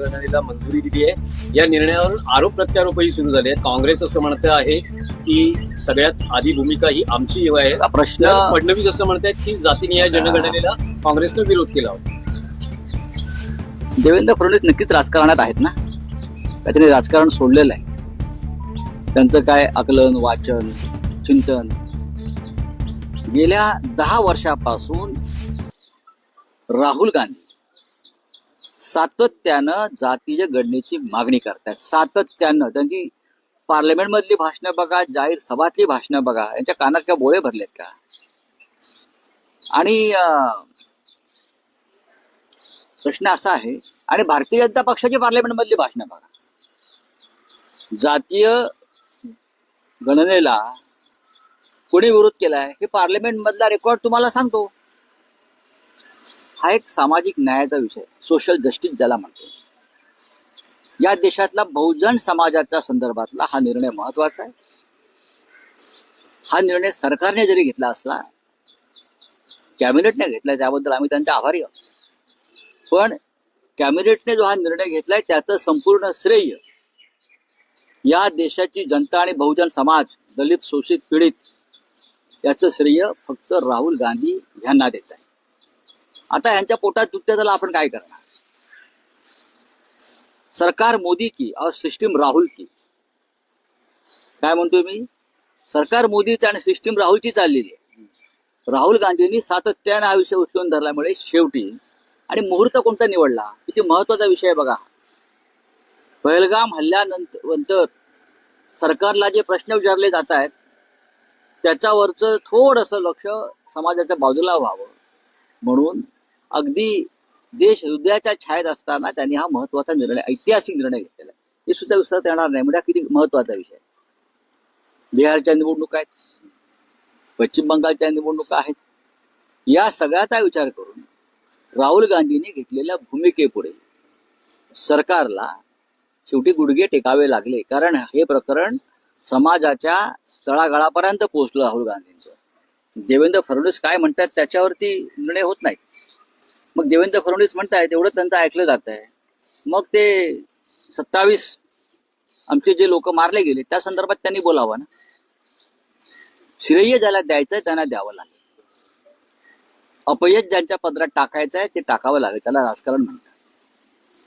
जनगणनेला मंजुरी दिली आहे. या निर्णयावरून आरोप प्रत्यारोपही सुरू झाले आहेत. काँग्रेस असं म्हणत आहे की सगळ्यात आधी भूमिका ही आमची आहे. हा प्रश्न फडणवीस असं म्हणतात की जातीनिहाय जनगणनेला काँग्रेसनं विरोध केला होता. देवेंद्र फडणवीस नक्कीच राजकारणात आहेत ना? त्यांनी राजकारण सोडलेलं आहे? त्यांचं काय आकलन वाचन चिंतन? गेल्या दहा वर्षापासून राहुल गांधी सातत्यानं जातीय गणनेची मागणी करतात सातत्यानं. त्यांची पार्लमेंट मधली भाषणं बघा जाहीर सभातली भाषणं बघा यांच्या कानात काय बोळे भरलेत का? आणि प्रश्न असा आहे आणि भारतीय जनता पक्षाची पार्लमेंट मधली भाषणं बघा. जातीय गणनेला कोणी विरोध केलाय हे पार्लमेंट मधला रेकॉर्ड तुम्हाला सांगतो. हा एक सामाजिक न्यायाचा विषय सोशल जस्टिस ज्याला म्हणतो. या देशातला बहुजन समाजाच्या संदर्भातला हा निर्णय महत्त्वाचा आहे. हा निर्णय सरकारने जरी घेतला असला कॅबिनेटने घेतला त्याबद्दल आम्ही त्यांचे आभारी आहोत. पण कॅबिनेटने जो हा निर्णय घेतलाय त्याचं संपूर्ण श्रेय या देशाची जनता आणि बहुजन समाज दलित शोषित पीडित याचं श्रेय फक्त राहुल गांधी यांना देत आहे. आता यांच्या पोटात दुखते त्याला आपण काय करणार? सरकार मोदी की और सिस्टीम राहुल की? काय म्हणतोय मी? सरकार मोदीचं आणि सिस्टीम राहुलची चाललेली आहे. राहुल गांधींनी सातत्यानं हा विषय उचलून धरल्यामुळे शेवटी आणि मुहूर्त कोणता निवडला? किती महत्त्वाचा विषय आहे बघा. पहलगाम हल्ल्यानंतर नंतर सरकारला जे प्रश्न विचारले जात आहेत त्याच्यावरचं थोडंसं लक्ष समाजाच्या बाजूला व्हावं. म्हणून अगदी देश हृदयाच्या छायेत असताना त्यांनी हा महत्त्वाचा निर्णय ऐतिहासिक निर्णय घेतलेला आहे. हे सुद्धा विसरता येणार नाही. म्हणजे किती महत्त्वाचा विषय बिहारच्या निवडणुका आहेत. पश्चिम बंगालच्या निवडणुका आहेत. या सगळ्याचा विचार करून राहुल गांधींनी घेतलेल्या भूमिकेपुढे सरकारला शेवटी गुडघे टेकावे लागले. कारण हे प्रकरण समाजाच्या तळागाळापर्यंत पोहोचलं राहुल गांधींचं. देवेंद्र फडणवीस काय म्हणतात त्याच्यावरती निर्णय होत नाही. मग देवेंद्र फडणवीस म्हणताय एवढं त्यांचं ऐकलं जात आहे मग ते सत्तावीस आमचे जे लोक मारले गेले त्या संदर्भात त्यांनी बोलावं ना. श्रेय ज्याला द्यायचं आहे त्यांना द्यावं लागेल. अपयश ज्यांच्या पदरात टाकायचं आहे ते टाकावं लागेल. त्याला राजकारण म्हणतात.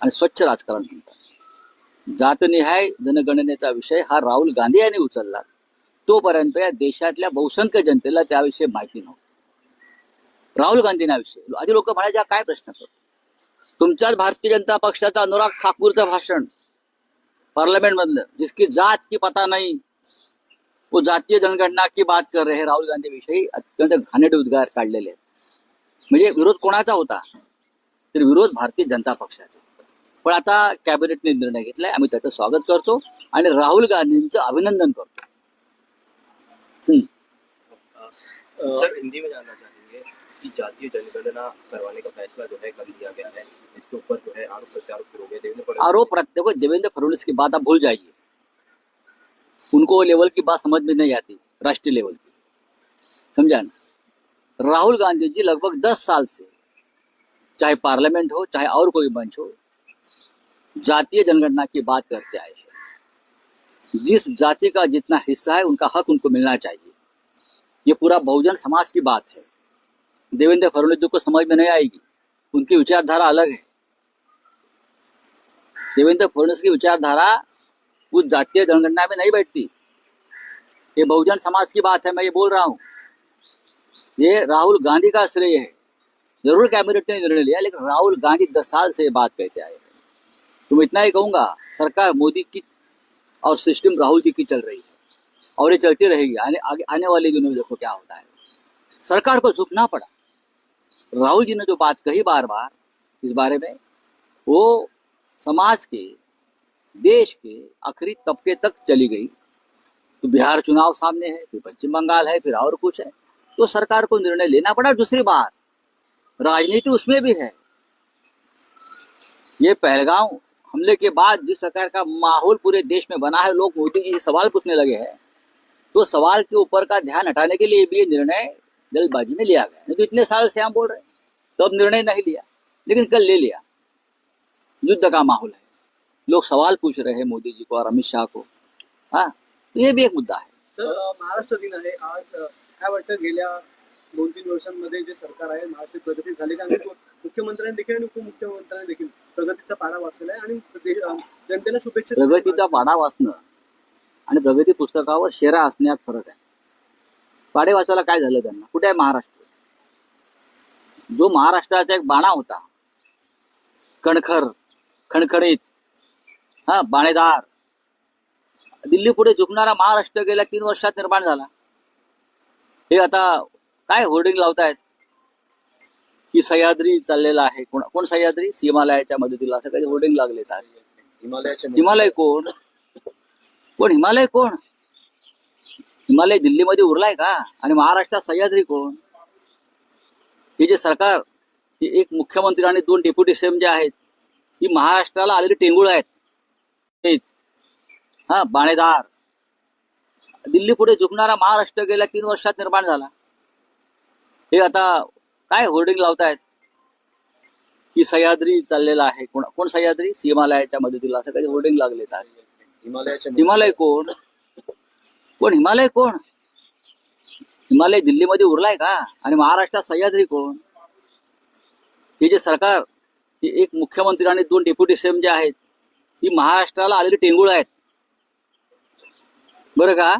आणि स्वच्छ राजकारण म्हणतात. जातनिहाय जनगणनेचा विषय हा राहुल गांधी यांनी उचलला. तोपर्यंत या देशातल्या बहुसंख्य जनतेला त्याविषयी माहिती नव्हती. राहुल गांधींविषयी आधी लोक म्हणायच्या काय प्रश्न करतो तुमच्याच भारतीय जनता पक्षाचा अनुराग ठाकूरचं भाषण पार्लमेंट मधलं जिसकी जात की पता नाही वो जातीय जनगणना की बात कर रहे राहुल गांधी विषयी अत्यंत घाणेट उद्गार काढलेले आहेत. म्हणजे विरोध कोणाचा होता? तर विरोध भारतीय जनता पक्षाचा. पण आता कॅबिनेटने निर्णय घेतलाय आम्ही त्याचं स्वागत करतो आणि राहुल गांधींचं अभिनंदन करतो. हम्म. हिंदी में कि जातीय जनगणना करवाने का फैसला जो है कर लिया गया है। इसके ऊपर जो है आरोप प्रत्यारोप शुरू हो गए। देवेंद्र आरोप देखो, देवेंद्र फडणवीस की बात आप भूल जाइए। उनको लेवल की बात समझ में नहीं आती, राष्ट्रीय लेवल की। समझा ना? राहुल गांधी जी लगभग दस साल से, चाहे पार्लियामेंट हो, चाहे और कोई मंच हो, जातीय जनगणना की बात करते आए हैं। जिस जाति का जितना हिस्सा है, उनका हक उनको मिलना चाहिए। ये पूरा बहुजन समाज की बात है। देवेंद्र फडणवीस को समझ में नहीं आएगी। उनकी विचारधारा अलग है। देवेंद्र फडणवीस की विचारधारा उस जातीय जनगणना में नहीं बैठती। ये बहुजन समाज की बात है, मैं ये बोल रहा हूँ। ये राहुल गांधी का श्रेय है। ज़रूर कैबिनेट ने निर्णय लिया, लेकिन राहुल गांधी दस साल से ये बात कहते आए हैं। तो मैं इतना ही कहूँगा, सरकार मोदी की और सिस्टम राहुल जी की चल रही है। और ये चलती रहेगी। आने, आगे, आने वाले दिनों में देखो क्या होता है। सरकार को झुकना पड़ा। राहुल जी ने जो बात कही बार बार इस बारे में, वो समाज के, देश के आखिरी तबके तक चली गई। तो बिहार चुनाव सामने है, फिर पश्चिम बंगाल है, फिर और कुछ है। तो सरकार को निर्णय लेना पड़ा। दूसरी बात, राजनीति उसमें भी है। ये पहलगांव हमले के बाद जिस प्रकार का माहौल पूरे देश में बना है, लोग मोदी जी से सवाल पूछने लगे हैं। तो सवाल के ऊपर का ध्यान हटाने के लिए भी ये निर्णय जल्दबाजी में लिया गया। नहीं तो इतने साल से हम बोल रहे हैं। तब निर्णय नहीं लिया लेकिन कल ले लिया। युद्ध का माहौल है। लोग सवाल पूछ रहे हैं मोदी जी को और अमित शाह को। हाँ तो ये भी एक मुद्दा है। सर महाराष्ट्र दिन आहे. आज काय वाटतं? गेल्या दोन तीन वर्षांमध्ये जे सरकार आहे महाराष्ट्रात प्रगती झाली तो मुख्यमंत्र्यांनी देखील आणि उपमुख्यमंत्र्यांनी देखील प्रगतीचा पाडा वाचलेला आहे आणि जनतेला शुभेच्छा प्रगतीचा पाढा वाचणं आणि प्रगती पुस्तकावर शेरा असण्यात फरक आहे. पाडे वाचायला काय झालं त्यांना? कुठे आहे महाराष्ट्र? जो महाराष्ट्राचा एक बाणा होता. कणखर खणखणीत हा बाणेदार. दिल्ली पुढे झुकणारा महाराष्ट्र गेल्या तीन वर्षात निर्माण झाला. हे आता काय होर्डिंग लावतायत? की सह्याद्री चाललेला आहे. कोण कोण सह्याद्री? हिमालयाच्या मदतीला. असं काही होर्डिंग लागलेत आहे. हिमालयाच्या हिमालय कोण? कोण हिमालय कोण? हिमालय दिल्लीमध्ये उरलाय का? आणि महाराष्ट्रात सह्याद्री कोण? हे जे सरकार हे एक मुख्यमंत्री आणि दोन डेप्युटी सीएम जे आहेत ही महाराष्ट्राला आलेली टेंगुळ आहेत. हा बाणेदार. दिल्ली पुढे झुकणारा महाराष्ट्र गेल्या तीन वर्षात निर्माण झाला. हे आता काय होर्डिंग लावतायत? की सह्याद्री चाललेला आहे. कोण कोण सह्याद्री? हिमालयाच्या मदतीला. असं काही होर्डिंग लागलेत आहे. हिमालयाच्या हिमालय कोण? कोण हिमालय कोण? हिमालय दिल्लीमध्ये उरलाय का? आणि महाराष्ट्रात सह्याद्री कोण? हे जे सरकार हे एक मुख्यमंत्री आणि दोन डेप्युटी सीएम जे आहेत ही महाराष्ट्राला आलेली टेंगुळ आहेत. बरं का?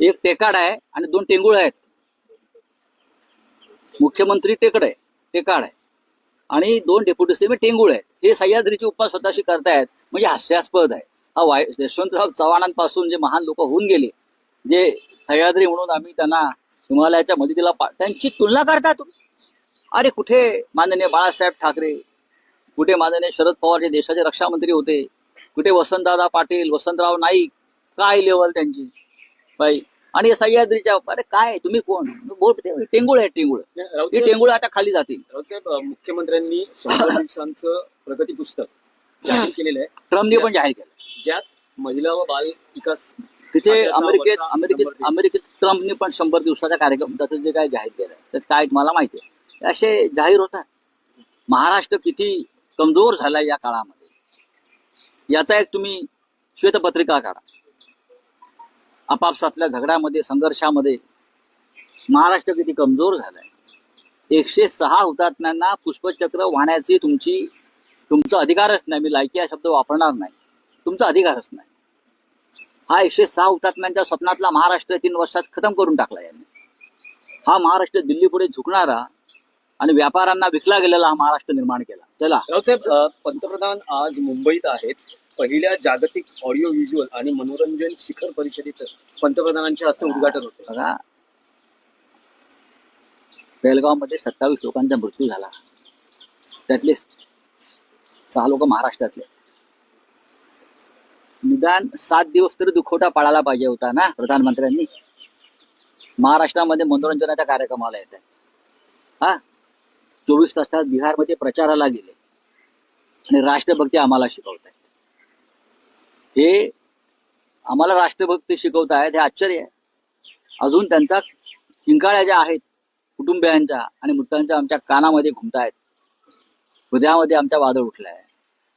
एक टेकाड आहे आणि दोन टेंगुळ आहेत. मुख्यमंत्री टेकड आहे टेकाड आहे. आणि दोन डेप्युटी सीएम हे टेंगुळ आहेत. हे सह्याद्रीची उपमा स्वतःशी करतायत म्हणजे हास्यास्पद आहे. हा वाय यशवंतराव चव्हाणांपासून जे महान लोक होऊन गेले जे सह्याद्री म्हणून आम्ही त्यांना हिमालयाच्या मदतीला पा- त्यांची तुलना करता तुम्ही? अरे कुठे माननीय बाळासाहेब ठाकरे कुठे माननीय शरद पवार जे देशाचे रक्षामंत्री होते कुठे वसंतदादा पाटील वसंतराव नाईक काय लेवल त्यांची? बाई आणि सह्याद्रीच्या अरे काय तुम्ही कोण? बोट टेंगुळ आहे टेंगुळ. ही टेंगुळ आता खाली जातील. मुख्यमंत्र्यांनी शंभर दिवसांचं प्रगती पुस्तक जाहीर केलेलं आहे. ट्रम्पने पण जाहीर केलं. ज्यात महिला व बाल विकास तिथे अमेरिकेत अमेरिकेत. अमेरिकेत ट्रम्पने पण शंभर दिवसाचा कार्यक्रम त्याचं जे काय जाहीर केलंय त्यात काय मला माहिती आहे? असे जाहीर होतात. महाराष्ट्र किती कमजोर झालाय या काळामध्ये. याचा एक तुम्ही श्वेतपत्रिका काढा. आपापसातल्या झगड्यामध्ये संघर्षामध्ये महाराष्ट्र किती कमजोर झालाय. एकशे सहा हुतात्म्यांना पुष्पचक्र वाहण्याची तुमची तुमचा अधिकारच नाही. मी लायकी हा शब्द वापरणार नाही. तुमचा अधिकारच नाही. हा एकशे सहा हुतात्म्यांच्या स्वप्नातला महाराष्ट्र तीन वर्षात खतम करून टाकला यांनी. हा महाराष्ट्र दिल्ली पुढे झुकणारा आणि व्यापाऱ्यांना विकला गेलेला हा महाराष्ट्र निर्माण केला. चला. राऊतसाहेब अ, पंतप्रधान आज मुंबईत आहेत. पहिल्या जागतिक ऑडिओ व्हिज्युअल आणि मनोरंजन शिखर परिषदेचं पंतप्रधानांच्या हस्ते उद्घाटन होतं. बघा. बेळगावमध्ये सत्तावीस लोकांचा मृत्यू झाला. त्यातले सहा लोक महाराष्ट्रातले. निदान सात दिवस तरी दुखवटा पाळायला पाहिजे होता ना प्रधानमंत्र्यांनी. महाराष्ट्रामध्ये मनोरंजनाच्या कार्यक्रमाला येत आहे हा? चोवीस तासात बिहारमध्ये प्रचाराला गेले. आणि राष्ट्रभक्ती आम्हाला शिकवत आहेत हे आम्हाला राष्ट्रभक्ती शिकवत आहेत हे आश्चर्य आहे. अजून त्यांचा किंकाळ्या ज्या आहेत कुटुंबियांच्या आणि मृतांच्या आमच्या कानामध्ये घुमतायत. हृदयामध्ये आमच्या वादळ उठलाय. आहे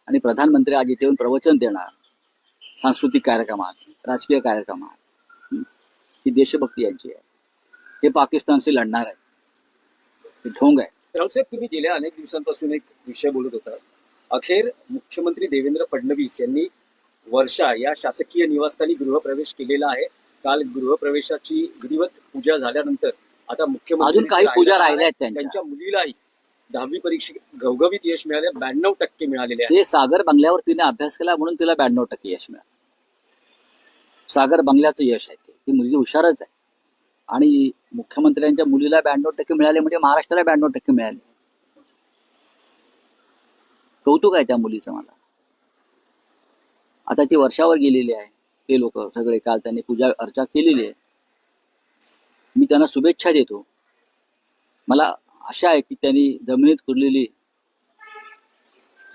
आणि प्रधानमंत्री आज इथे येऊन प्रवचन देणार. सांस्कृतिक कार्यक्रमात राजकीय कार्यक्रमात. हं. देशभक्ती यांची आहे. हे पाकिस्तानशी लढणार आहे. हे ढोंग आहे. राऊतसाहेब तुम्ही गेल्या अनेक दिवसांपासून एक विषय बोलत होता. अखेर मुख्यमंत्री देवेंद्र फडणवीस यांनी वर्षा या शासकीय निवासस्थानी गृहप्रवेश केलेला आहे. काल गृहप्रवेशाची विधिवत पूजा झाल्यानंतर आता मुख्यमंत्री अजून काही पूजा राहिल्या आहेत त्यांच्या. मुलीलाही दहावी परीक्षेत घवघवीत यश मिळाले ब्याण्णव टक्के मिळालेले आहे ते सागर बंगल्यावर तिने अभ्यास केला म्हणून तिला ब्याण्णव टक्के यश मिळालं. सागर बंगल्याचं यश आहे ते. ती मुलगी हुशारच आहे. आणि मुख्यमंत्र्यांच्या मुलीला ब्याण्णव टक्के मिळाले म्हणजे महाराष्ट्राला ब्याण्णव टक्के मिळाले. कौतुक आहे त्या मुलीचं मला. आता ती वर्षावर गेलेली आहे. ते लोक सगळे काल त्यांनी पूजा अर्चा केलेली आहे. मी त्यांना शुभेच्छा देतो. मला आशा आहे की त्यांनी जमिनीत कुरलेली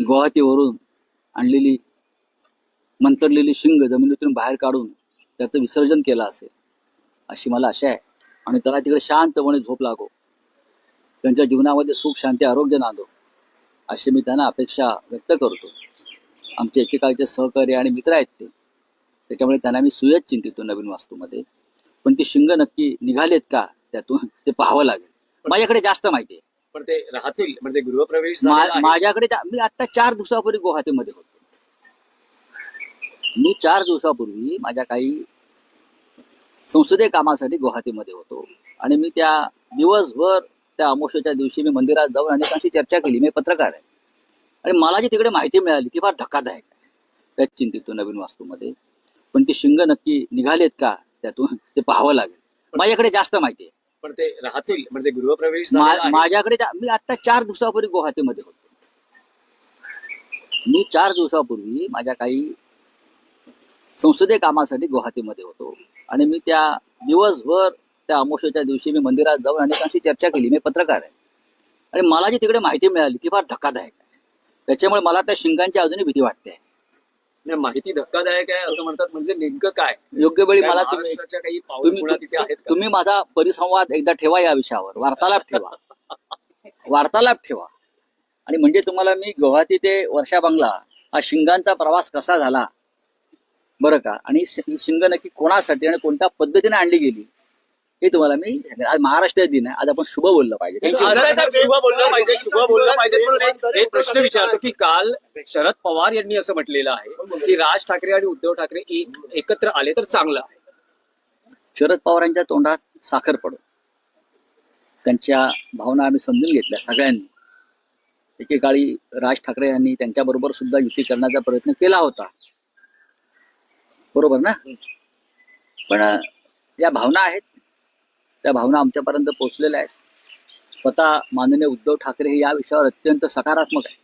गुवाहाटीवरून आणलेली मंतरलेली शिंग जमिनीतून बाहेर काढून त्याचं विसर्जन केलं असेल अशी मला आशा आहे. आणि त्याला तिकडे शांतपणे झोप लागो. त्यांच्या जीवनामध्ये सुख शांती आरोग्य नांदो अशी मी त्यांना अपेक्षा व्यक्त करतो. आमचे एकेकाळचे सहकारी आणि मित्र आहेत ते. त्याच्यामुळे त्यांना मी सुयच चिंतितो नवीन वास्तूमध्ये. पण ती शिंग नक्की निघालेत का त्यातून ते पाहावं लागेल. माझ्याकडे जास्त माहिती आहे. पण ते राहतील म्हणजे गृहप्रवेश. माझ्याकडे मी आता चार दिवसापूर्वी गुवाहाटीमध्ये होतो. मी चार दिवसापूर्वी माझ्या काही संसदीय कामासाठी गुवाहाटीमध्ये होतो. आणि मी त्या दिवसभर त्या अमोशाच्या दिवशी मी मंदिरात जाऊन अनेकांशी चर्चा केली. मी पत्रकार आहे. आणि मला जी तिकडे माहिती मिळाली ती फार धक्कादायक आहे. त्यात चिंतितो नवीन वास्तूमध्ये. पण ती शिंग नक्की निघालेत का? त्यातून ते पाहावं लागेल. माझ्याकडे जास्त माहिती आहे. पण ते राहतील. म्हणजे गृहप्रवेश. माझ्याकडे मी आता चार दिवसापूर्वी गुवाहाटीमध्ये होतो. मी चार दिवसापूर्वी माझ्या काही संसदीय कामासाठी गुवाहाटीमध्ये होतो. आणि मी त्या दिवसभर त्या अमोशाच्या दिवशी मी मंदिरात जाऊन अनेकांशी चर्चा केली. मी पत्रकार आहे. आणि मला जी तिकडे माहिती मिळाली ती फार धक्कादायक आहे. त्याच्यामुळे मला त्या शिंगांची अजूनही भीती वाटते. नाही, माहिती धक्कादायक आहे असं म्हणतात. म्हणजे नेमकं काय? योग्य वेळी काय मला तुम्ही महाराष्ट्राच्या काही पावलखुणा तिथे आहेत का? तुम्ही माझा परिसंवाद एकदा ठेवा या विषयावर. वार्तालाप ठेवा. वार्तालाप ठेवा. आणि म्हणजे तुम्हाला मी गुवाहाटी ते वर्षा बंगला हा शिंगांचा प्रवास कसा झाला बरं का? आणि ही शिंग नक्की कोणासाठी आणि कोणत्या पद्धतीने आणली गेली? हे तुम्हाला मी. आज महाराष्ट्र दिन आहे आज आपण शुभ बोललं पाहिजे. शुभ बोललं पाहिजे शुभ बोललं पाहिजे. म्हणून एक- एक प्रश्न विचारतो की काल शरद पवार यांनी असं म्हटलेलं आहे की राज ठाकरे आणि उद्धव ठाकरे एक एकत्र आले तर चांगलं आहे. शरद पवारांच्या तोंडात साखर पडो. त्यांच्या भावना आम्ही समजून घेतल्या सगळ्यांनी. एकेकाळी राज ठाकरे यांनी त्यांच्याबरोबर सुद्धा युती करण्याचा प्रयत्न केला होता. बरोबर ना? पण अं, या भावना आहेत त्या भावना आमच्यापर्यंत पोहोचलेल्या आहेत. स्वतः माननीय उद्धव ठाकरे हे या विषयावर अत्यंत सकारात्मक आहे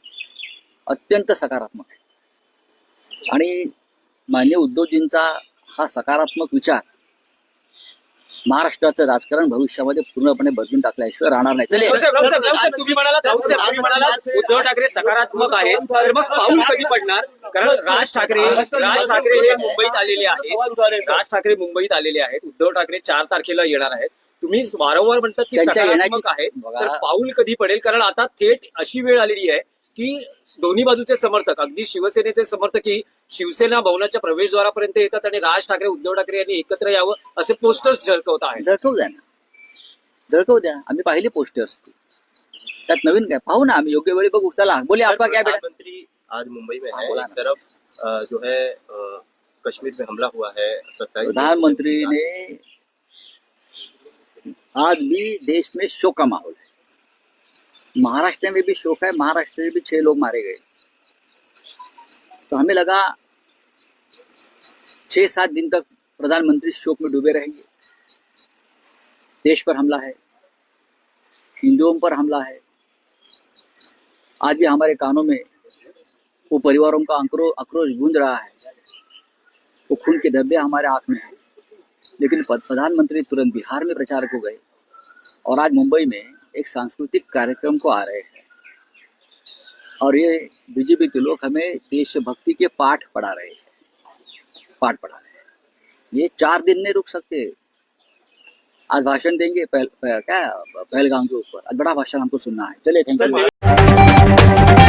अत्यंत सकारात्मक आहे आणि माननीय उद्धवजींचा हा सकारात्मक विचार महाराष्ट्राचं राजकारण भविष्यामध्ये पूर्णपणे बदलून टाकल्याशिवाय राहणार नाही. तुम्ही म्हणालात उद्धव ठाकरे सकारात्मक आहेत. तर मग पाऊल कधी पडणार? कारण राज ठाकरे राज ठाकरे हे मुंबईत आलेले आहेत. राज ठाकरे मुंबईत आलेले आहेत. उद्धव ठाकरे चार तारखेला येणार आहेत. तुम्ही वारंवार म्हणतात की सकारात्मक येण्याची- आहेत. तर पाऊल कधी पडेल? कारण आता थेट अशी वेळ आलेली आहे की दोन्ही बाजूचे समर्थक अगदी शिवसेनेचे समर्थकही शिवसेना भवनाच्या प्रवेशद्वारापर्यंत येतात आणि राज ठाकरे उद्धव ठाकरे यांनी एकत्र यावं असे पोस्टर्स झळकवत आहेत. झळकवू द्या ना. झळकवू द्या. आम्ही पाहिले पोस्ट असते. त्यात नवीन काय? पाहू ना आम्ही. योग्य वेळी बघू. चला बोले आपका क्या बेटा प्रधानमंत्री आज मुंबई में हाँ, बोला एक तरफ जो है कश्मीर में हमला हुआ है प्रधानमंत्री ने आज भी देश में शोक का माहौल है। महाराष्ट्र में भी शोक है, महाराष्ट्र में भी छह लोग मारे गए। तो हमें लगा छह सात दिन तक प्रधानमंत्री शोक में डूबे रहेंगे। देश पर हमला है, हिंदुओं पर हमला है। आज भी हमारे कानों में वो परिवारों का आक्रो आक्रोश गूंज रहा है। वो खून के धब्बे हमारे आँख में है। लेकिन प्रधानमंत्री तुरंत बिहार में प्रचार को गए और आज मुंबई में एक सांस्कृतिक कार्यक्रम को आ रहे हैं। और ये बीजेपी के लोग हमें देशभक्ति के पाठ पढ़ा रहे हैं। पाठ पढ़ा रहे हैं। ये चार दिन नहीं रुक सकते। आज भाषण देंगे पहल, पहल, क्या पहलगाम के ऊपर। आज बड़ा भाषण हमको सुनना है। चलिए थैंक यू।